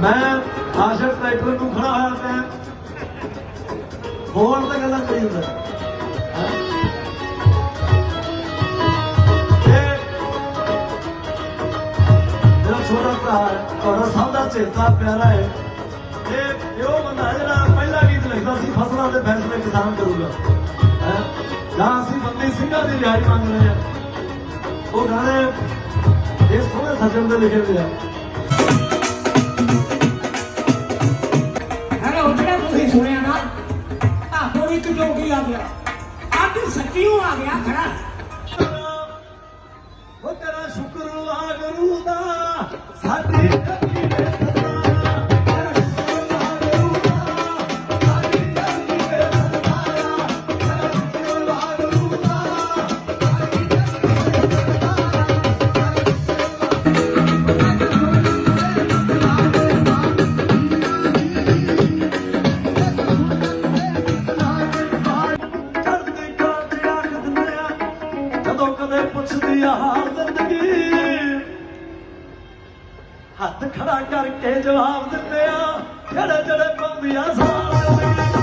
ਮੈਂ ਆਸ਼ਕ ਟਰੈਕਟਰ ਨੂੰ ਖੜਾ ਹੋਇਆ ਪਿਆ। ਹੋਰ ਤਾਂ ਗੱਲਾਂ ਕਰੀ ਹੁੰਦਾ ਮੇਰਾ ਛੋਟਾ ਭਰਾ ਹੈ, ਤੁਹਾਡਾ ਸਭ ਦਾ ਚੇਤਾ ਪਿਆਰਾ ਹੈ। ਇਹ ਇਹ ਬੰਦਾ ਜਿਹੜਾ ਪਹਿਲਾ ਗੀਤ ਲਿਖਦਾ ਸੀ ਫਸਲਾਂ ਦੇ ਫੈਸਲੇ ਕਿਸਾਨ ਕਰੂਗਾ। ਹੈ? ਜਾਂ ਅਸੀਂ ਬੰਦੀ ਸਿੰਘਾਂ ਦੀ ਰਿਹਾਈ ਮੰਗ ਰਹੇ ਹਾਂ। ਉਹ ਗਾਣੇ ਇਸ ਸੋਹਣੇ ਸੱਜਣ ਦੇ ਲਿਖੇ ਹੋਏ ਆ। ਭਾਗੋ ਜੋਗੀ ਆ ਗਿਆ। ਅੱਜ ਸੱਚੀਓ ਆ ਗਿਆ ਖੜਾ। ਉਹ ਤੇਰਾ ਸ਼ੁਕਰ ਵਾਗਰੂ ਦਾ ਸਾਡੇ ਜਦੋਂ ਕਦੇ ਪੁੱਛਦੀ ਆ ਹਾਲ ਜ਼ਿੰਦਗੀ। ਹੱਥ ਖੜਾ ਕਰਕੇ ਜਵਾਬ ਦਿੰਦੇ ਆ, ਜਿਹੜੇ ਜਿਹੜੇ ਪਾਉਂਦੀਆਂ ਸਾਲ ਹੱਥ